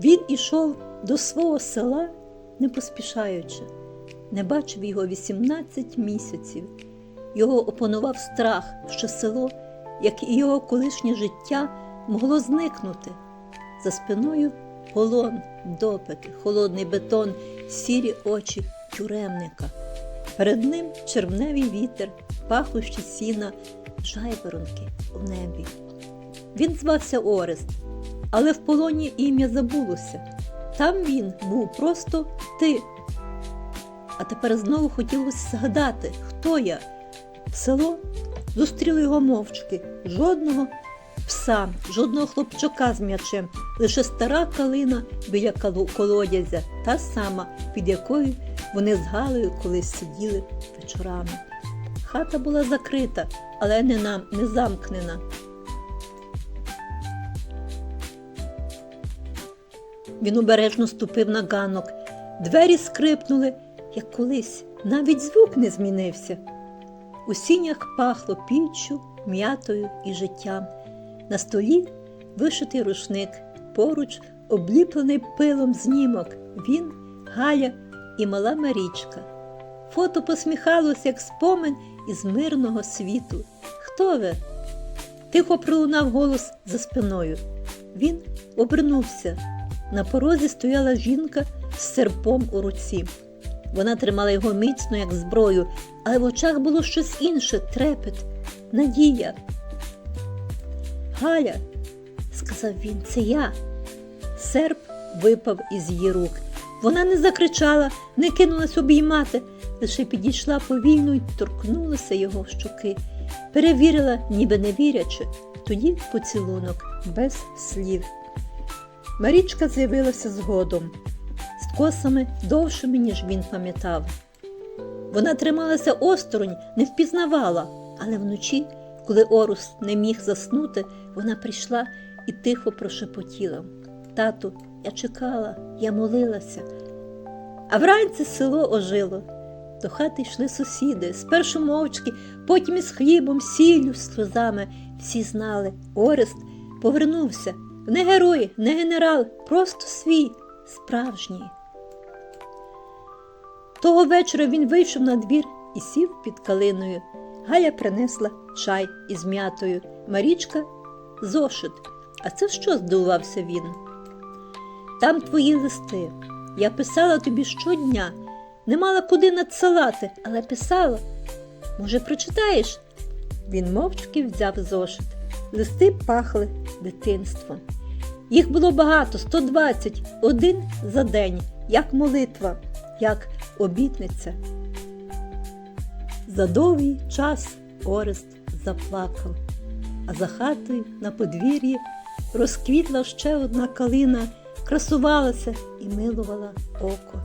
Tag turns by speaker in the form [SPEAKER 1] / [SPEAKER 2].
[SPEAKER 1] Він ішов до свого села, не поспішаючи, не бачив його 18 місяців. Його опанував страх, що село, як і його колишнє життя, могло зникнути. За спиною полон, допити, холодний бетон, сірі очі тюремника. Перед ним червневий вітер, пахощі сіна, жайворонки у небі. Він звався Орест, але в полоні ім'я забулося. Там він був просто ти. А тепер знову хотілося згадати, хто я. Село зустріло його мовчки, жодного пса, жодного хлопчака з м'ячем, лише стара калина біля колодязя, та сама, під якою вони з Галею колись сиділи вечорами. Хата була закрита, але не нам, не замкнена. Він обережно ступив на ганок. Двері скрипнули, як колись, навіть звук не змінився. У сінях пахло піччю, м'ятою і життям. На столі вишитий рушник, поруч обліплений пилом знімок. Він, Галя і мала Марічка. Фото посміхалось, як спомин із мирного світу. Хто ви? Тихо пролунав голос за спиною. Він обернувся. На порозі стояла жінка з серпом у руці. Вона тримала його міцно, як зброю, але в очах було щось інше трепет, надія. Галя, сказав він, це я. Серп випав із її рук. Вона не закричала, не кинулась обіймати, лише підійшла повільно й торкнулася його в щоки, перевірила, ніби не вірячи, тоді поцілунок без слів. Марічка з'явилася згодом, з косами довшими, ніж він пам'ятав. Вона трималася осторонь, не впізнавала, але вночі, коли Орус не міг заснути, вона прийшла і тихо прошепотіла. Тату, я чекала, я молилася. А вранці село ожило. До хати йшли сусіди, спершу мовчки, потім із хлібом, сіллю, сльозами. Всі знали, Орест повернувся. Не герой, не генерал, просто свій, справжній. Того вечора він вийшов на двір і сів під калиною. Галя принесла чай із м'ятою, Марічка зошит. А це що? здивувався він. Там твої листи. Я писала тобі щодня. Не мала куди надсилати, але писала. Може, прочитаєш? Він мовчки взяв зошит. Листи пахли дитинством. Їх було багато, 120, один за день, як молитва, як обітниця. За довгий час Орест заплакав, а за хатою на подвір'ї розквітла ще одна калина, красувалася і милувала око.